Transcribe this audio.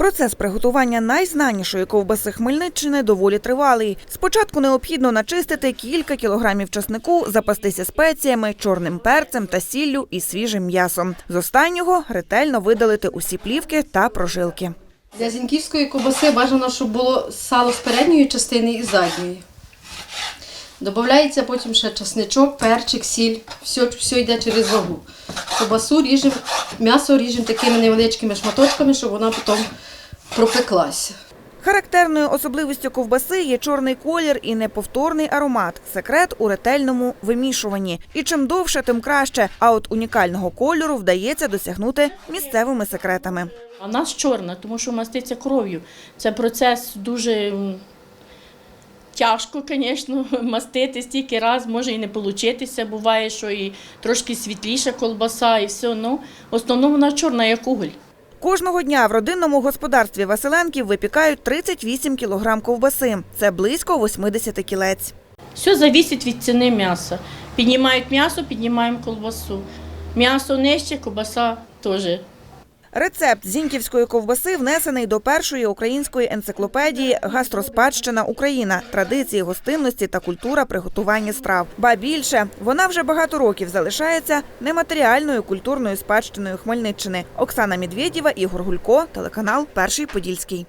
Процес приготування найзнанішої ковбаси Хмельниччини доволі тривалий. Спочатку необхідно начистити кілька кілограмів часнику, запастися спеціями, чорним перцем та сіллю і свіжим м'ясом. З останнього ретельно видалити усі плівки та прожилки. Для зіньківської ковбаси бажано, щоб було сало з передньої частини і задньої. Додається потім ще часничок, перчик, сіль. Все, все йде через вагу. Ковбасу ріжемо, м'ясо ріжемо такими невеличкими шматочками, щоб вона потім пропеклася. Характерною особливістю ковбаси є чорний колір і неповторний аромат. Секрет у ретельному вимішуванні. І чим довше, тим краще. А от унікального кольору вдається досягнути місцевими секретами. А в нас чорна, тому що маститься кров'ю. Це процес дуже тяжко, звісно, мастити стільки раз, може і не получитися. Буває, що і трошки світліша колбаса, і все. Ну, в основному вона чорна, як уголь. Кожного дня в родинному господарстві Василенків випікають 38 кілограм ковбаси. Це близько 80 кілець. Все залежить від ціни м'яса. Піднімають м'ясо, піднімаємо колбасу. М'ясо нижче, колбаса теж. Рецепт зіньківської ковбаси внесений до першої української енциклопедії Гастроспадщина Україна, традиції гостинності та культура приготування страв. Ба більше вона вже багато років залишається нематеріальною культурною спадщиною Хмельниччини. Оксана Медведєва, Ігор Гулько, телеканал Перший Подільський.